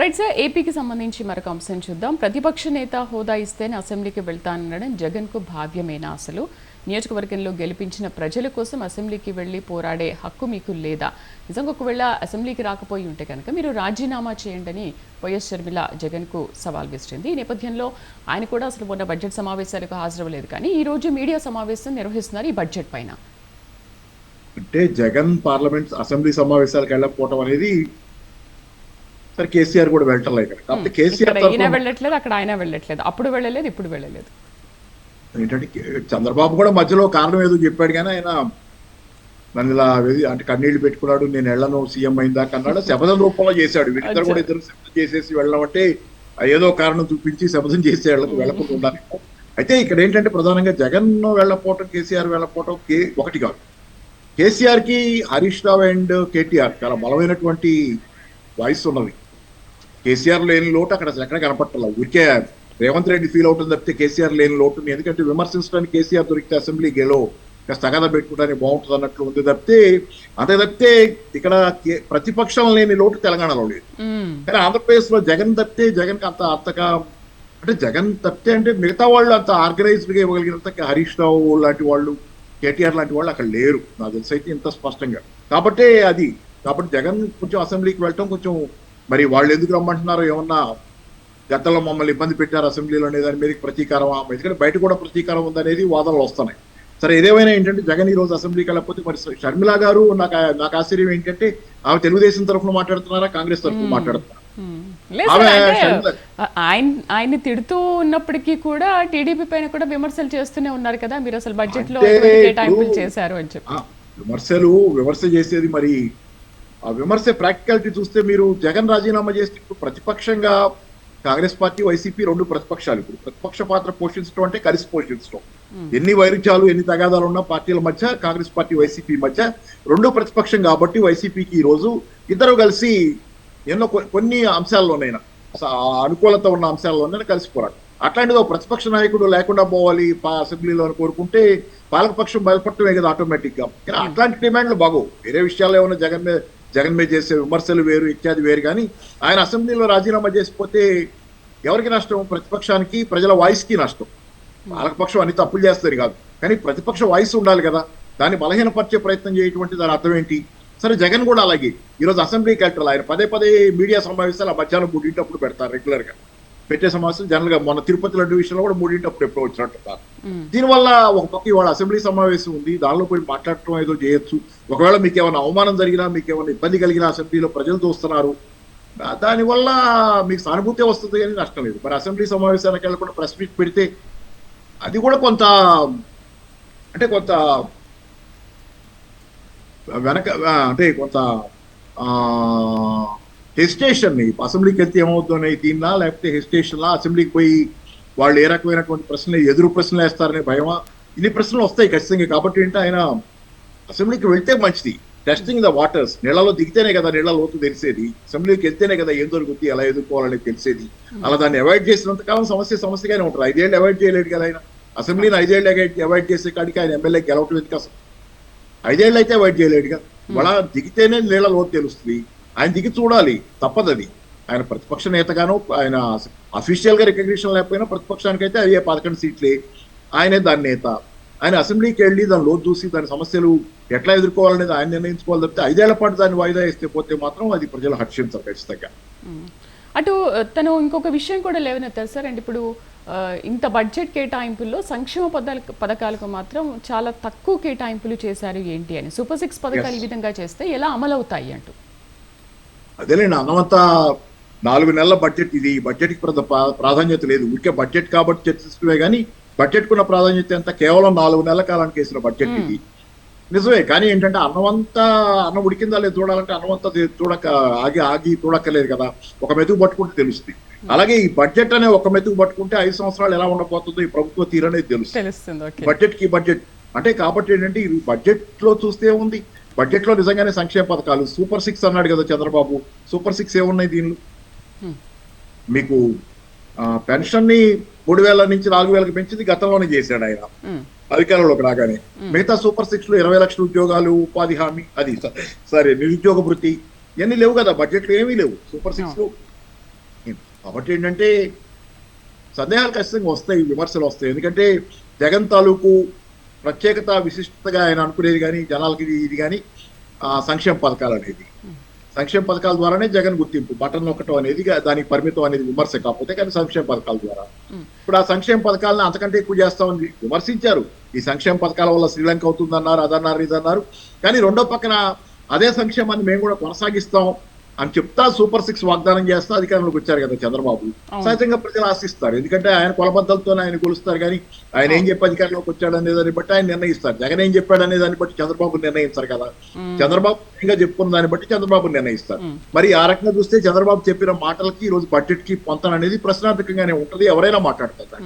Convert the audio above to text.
Right sir ఏపీకి సంబంధించి మరొక అంశం చూద్దాం. ప్రతిపక్ష నేత హోదా ఇస్తేనే అసెంబ్లీకి వెళ్తానడం జగన్కు భావ్యమేనా అసలు? నియోజకవర్గంలో గెలిపించిన ప్రజల కోసం అసెంబ్లీకి వెళ్ళి పోరాడే హక్కు మీకు లేదా? నిజంగా ఒకవేళ అసెంబ్లీకి రాకపోయి ఉంటే కనుక మీరు రాజీనామా చేయండి అని వైఎస్ షర్మిల జగన్కు సవాల్ విసిరింది. ఈ నేపథ్యంలో ఆయన కూడా అసలు మొన్న బడ్జెట్ సమావేశాలకు హాజరవ్వలేదు కానీ ఈ రోజు మీడియా సమావేశం నిర్వహిస్తున్నారు ఈ బడ్జెట్ పైన. అంటే జగన్ పార్లమెంట్ అసెంబ్లీ సమావేశాలకు వెళ్ళకపోవటం అనేది సరే కేసీఆర్ కూడా వెళ్ళటం కాకపోతే కేసీఆర్ ఈయన వెళ్ళట్లేదు అక్కడ ఆయన వెళ్ళట్లేదు. అప్పుడు వెళ్ళలేదు ఇప్పుడు వెళ్ళలేదు. ఏంటంటే చంద్రబాబు కూడా మధ్యలో కారణం ఏదో చెప్పాడు కానీ ఆయన నన్ను ఇలా అంటే కన్నీళ్ళు పెట్టుకున్నాడు నేను వెళ్ళను సీఎం అయిందా అన్నాడు. శపథం రూపంలో చేశాడు. వీళ్ళిద్దరు కూడా ఇద్దరు శపథం చేసేసి వెళ్ళడం అంటే ఏదో కారణం చూపించి శపథం చేసి వెళ్ళకు వెళ్ళకుండా ఉండాలి. అయితే ఇక్కడ ఏంటంటే ప్రధానంగా జగన్ వెళ్ళకపోవటం కేసీఆర్ వెళ్ళకపోవటం కే ఒకటి కాదు. కేసీఆర్కి హరీష్ రావు అండ్ కేటీఆర్ చాలా బలమైనటువంటి వాయిస్ ఉన్నది కేసీఆర్ లేని లోటు అక్కడ అసలు ఎక్కడ కనపట్టాల ఊరికే రేవంత్ రెడ్డి ఫీల్ అవుతుంది తప్పితే కేసీఆర్ లేని లోటు. ఎందుకంటే విమర్శించడానికి కేసీఆర్ దొరికితే అసెంబ్లీ గెలో. తగద పెట్టుకోవడానికి బాగుంటుంది అన్నట్లు ఉంది తప్పితే అంతే తప్పితే ఇక్కడ ప్రతిపక్షం లేని లోటు తెలంగాణలో లేదు. కానీ ఆంధ్రప్రదేశ్లో జగన్ తప్పితే జగన్ అంత అంతగా అంటే జగన్ తప్పితే అంటే మిగతా వాళ్ళు అంత ఆర్గనైజ్డ్గా ఇవ్వగలిగినంత హరీష్ రావు లాంటి వాళ్ళు కేటీఆర్ లాంటి వాళ్ళు అక్కడ లేరు. నాకు తెలిసి అయితే ఇంత స్పష్టంగా. కాబట్టి అది. కాబట్టి జగన్ కొంచెం అసెంబ్లీకి వెళ్ళటం కొంచెం మరి వాళ్ళు ఎందుకు రమ్మంటున్నారో ఏమన్నా గతంలో మమ్మల్ని ఇబ్బంది పెట్టారు అసెంబ్లీలో అనే దాని మీద ప్రతీకారం ఎందుకంటే బయట కూడా ప్రతీకారం ఉందనేది వాదనలు వస్తున్నాయి. సరే ఏదేమైనా ఏంటంటే జగన్ ఈ రోజు అసెంబ్లీకి వెళ్ళకపోతే మరి షర్మిల గారు నాకు నాకు ఆశ్చర్యం ఏంటంటే ఆమె తెలుగుదేశం తరఫున మాట్లాడుతున్నారా కాంగ్రెస్ తరఫున మాట్లాడుతున్నారా? ఆయన ఆయన్ని తిడుతూ ఉన్నప్పటికీ కూడా టీడీపీ పైన కూడా విమర్శలు చేస్తూనే ఉన్నారు కదా మీరు అసలు బడ్జెట్లో చేశారు అని చెప్పి. విమర్శలు విమర్శ చేసేది మరి ఆ విమర్శ ప్రాక్టికాలిటీ చూస్తే మీరు జగన్ రాజీనామా చేస్తే ఇప్పుడు ప్రతిపక్షంగా కాంగ్రెస్ పార్టీ వైసీపీ రెండు ప్రతిపక్షాలు. ఇప్పుడు ప్రతిపక్ష పాత్ర పోషించడం అంటే కలిసి పోషించడం. ఎన్ని వైరుధ్యాలు ఎన్ని తగాదాలు ఉన్నా పార్టీల మధ్య కాంగ్రెస్ పార్టీ వైసీపీ మధ్య రెండు ప్రతిపక్షం కాబట్టి వైసీపీకి ఈ రోజు ఇద్దరు కలిసి ఎన్నో కొన్ని అంశాల్లోనైనా అనుకూలత ఉన్న అంశాల్లోనైనా కలిసి పోరాడు అట్లాంటిది ఒక ప్రతిపక్ష నాయకుడు లేకుండా పోవాలి అసెంబ్లీలో అని కోరుకుంటే పాలకపక్షం బయలుపడటమే కదా ఆటోమేటిక్గా కానీ అట్లాంటి డిమాండ్లు బాగోవు. వేరే విషయాలు ఏమైనా జగన్ మీద జగన్ మీద చేసే విమర్శలు వేరు ఇత్యాది వేరు. కానీ ఆయన అసెంబ్లీలో రాజీనామా చేసిపోతే ఎవరికి నష్టం? ప్రతిపక్షానికి ప్రజల వాయిస్కి నష్టం. పాలకపక్షం అన్ని తప్పులు చేస్తారు కాదు. కానీ ప్రతిపక్ష వాయిస్ ఉండాలి కదా. దాన్ని బలహీనపరిచే ప్రయత్నం చేయటువంటి దాని అర్థం ఏంటి? సరే జగన్ కూడా అలాగే. ఈరోజు అసెంబ్లీకి వెళ్తారు ఆయన పదే పదే మీడియా సమావేశాలు ఆ మధ్యాహ్నం మూడింటప్పుడు పెడతారు రెగ్యులర్గా పెట్టే సమావేశం జనరల్గా మన తిరుపతి లడ్డు విషయంలో కూడా మూడింటప్పుడు ఎప్పుడో వచ్చినట్టు మ్మ్. దీనివల్ల ఒక పక్క ఇవాళ అసెంబ్లీ సమావేశం ఉంది దానిలో పోయి మాట్లాడటం ఏదో చేయొచ్చు. ఒకవేళ మీకు ఏమైనా అవమానం జరిగినా మీకు ఏమైనా ఇబ్బంది కలిగినా అసెంబ్లీలో ప్రజలు చూస్తున్నారు దానివల్ల మీకు సానుభూతి వస్తుంది కానీ నష్టం లేదు. మరి అసెంబ్లీ సమావేశానికి వెళ్ళకుండా ప్రెస్ మీట్ పెడితే అది కూడా కొంత అంటే కొంత వెనక అంటే కొంత హెసిటేషన్ అసెంబ్లీకి వెళ్తే ఏమవుతుందనే దీన్నా లేకపోతే హెసిటేషన్లా అసెంబ్లీకి పోయి వాళ్ళు ఏ రకమైనటువంటి ప్రశ్నలు ఎదురు ప్రశ్నలు వేస్తారనే భయమా? ఇన్ని ప్రశ్నలు వస్తాయి ఖచ్చితంగా. కాబట్టి ఏంటి ఆయన అసెంబ్లీకి వెళ్తే మంచిది. టెస్టింగ్ ద వాటర్స్ నీళ్ళలో దిగితేనే కదా నీళ్ళ లోతు తెలిసేది. అసెంబ్లీకి వెళ్తేనే కదా ఏం దొరుకుతుంది ఎలా ఎదుర్కోవాలని తెలిసేది. అలా దాన్ని అవాయిడ్ చేసినంత కాలం సమస్య సమస్యగానే ఉంటుంది. ఐదేళ్ళు అవాయిడ్ చేయలేడు కదా ఆయన. అసెంబ్లీని ఐదేళ్ళు అవాయిడ్ చేసే కాడికి ఆయన ఎమ్మెల్యే గెలవటం ఎందుకు అసలు ఐదేళ్ళు అయితే అవాయిడ్ చేయలేడుగా వాళ్ళ దిగితేనే నీళ్ళ లోతు తెలుస్తుంది. ఆయన దిగి చూడాలి తప్పదు అది ఆయన ప్రతిపక్ష నేతగాను ఆయన అఫీషియల్గా రికగ్నిషన్ లేకపోయినా ప్రతిపక్షానికి అయితే అయ్యే పదకొండు సీట్లే. ఆయనే దాని నేత. ఆయన అసెంబ్లీకి వెళ్ళి దాని లోతు చూసి దాని సమస్యలు ఎట్లా ఎదుర్కోవాలనేది ఆయన నిర్ణయించుకోవాలి తప్పితే ఐదేళ్ళ పాటు దాన్ని వాయిదా వేస్తే పోతే మాత్రం అది ప్రజలు హర్షించరు ఖచ్చితంగా. అటు తను ఇంకొక విషయం కూడా లేవనెత్తారు సార్. అంటే ఇప్పుడు ఇంత బడ్జెట్ కేటాయింపుల్లో సంక్షేమ పథకాలకు మాత్రం చాలా తక్కువ కేటాయింపులు చేశారు ఏంటి అని. సూపర్ సిక్స్ పథకాలు ఈ విధంగా చేస్తే ఎలా అమలవుతాయి అంటూ. అదేలేండి అన్నమంతా నాలుగు నెలల బడ్జెట్ ఇది ఈ బడ్జెట్కి ప్ర- ప్రా- ప్రాధాన్యత లేదు. ఊరికే బడ్జెట్ కాబట్టి చర్చిస్తువే కానీ బడ్జెట్ కున్న ప్రాధాన్యత ఎంత? కేవలం నాలుగు నెలల కాలానికి వేసిన బడ్జెట్ ఇది. నిజమే కానీ ఏంటంటే అన్నమంతా అన్నం ఉడికిందా లేదు చూడాలంటే అన్నమంతా చూడక ఆగి ఆగి చూడక్కర్లేదు కదా. ఒక మెతుకు పట్టుకుంటే తెలుస్తుంది. అలాగే ఈ బడ్జెట్ అనే ఒక మెతుకు పట్టుకుంటే ఐదు సంవత్సరాలు ఎలా ఉండబోతుందో ఈ ప్రభుత్వ తీరు అనేది తెలుస్తుంది. బడ్జెట్కి బడ్జెట్ అంటే కాబట్టి ఏంటంటే ఈ బడ్జెట్లో చూస్తే ఉంది బడ్జెట్లో నిజంగానే సంక్షేమ పథకాలు. సూపర్ సిక్స్ అన్నాడు కదా చంద్రబాబు. సూపర్ సిక్స్ ఏమున్నాయి దీనిలో. మీకు పెన్షన్ని మూడు వేల నుంచి నాలుగు వేలకు పెంచింది గతంలోనే చేశాడు ఆయన. అధికారంలోకి రాగానే. మిగతా సూపర్ సిక్స్లో ఇరవై లక్షల ఉద్యోగాలు ఉపాధి హామీ అది సరే నిరుద్యోగ వృత్తి ఇవన్నీ లేవు కదా. బడ్జెట్లో ఏమీ లేవు. సూపర్ సిక్స్లో కాబట్టి ఏంటంటే సందేహాలు ఖచ్చితంగా వస్తాయి విమర్శలు వస్తాయి. ఎందుకంటే జగన్ తాలూకు ప్రత్యేకత విశిష్టతగా ఆయన అనుకునేది కానీ జనాలకి ఇది- కానీ ఆ, సంక్షేమ పథకాలు అనేది సంక్షేమ పథకాల ద్వారానే జగన్ గుర్తింపు. బటన్ నొక్కటం అనేది దానికి పరిమితం అనేది విమర్శ కాకపోతే కానీ సంక్షేమ పథకాల ద్వారా. ఇప్పుడు ఆ సంక్షేమ పథకాలను అంతకంటే ఎక్కువ చేస్తామని విమర్శించారు. ఈ సంక్షేమ పథకాల వల్ల శ్రీలంక అవుతుందన్నారు అదన్నారు ఇదన్నారు. కానీ రెండో పక్కన అదే సంక్షేమాన్ని మేము కూడా కొనసాగిస్తాం. అని చెప్తా సూపర్ సిక్స్ వాగ్దానం చేస్తా అధికారంలోకి వచ్చారు కదా చంద్రబాబు. సహజంగా ప్రజలు ఆశిస్తారు. ఎందుకంటే ఆయన కొలబద్దలతో ఆయన కొలుస్తారు కానీ ఆయన ఏం చెప్పి అధికారంలోకి వచ్చాడు అనే దాన్ని బట్టి ఆయన నిర్ణయిస్తారు. జగన్ ఏం చెప్పాడు అనే దాన్ని బట్టి చంద్రబాబు నిర్ణయించారు కదా. చంద్రబాబు ఇంకా చెప్పుకున్న దాన్ని బట్టి చంద్రబాబు నిర్ణయిస్తారు. మరి ఆ రకంగా చూస్తే చంద్రబాబు చెప్పిన మాటలకి ఈ రోజు బడ్జెట్కి పొంతన అనేది ప్రశ్నార్థకంగానే ఉంటది. ఎవరైనా మాట్లాడతారు.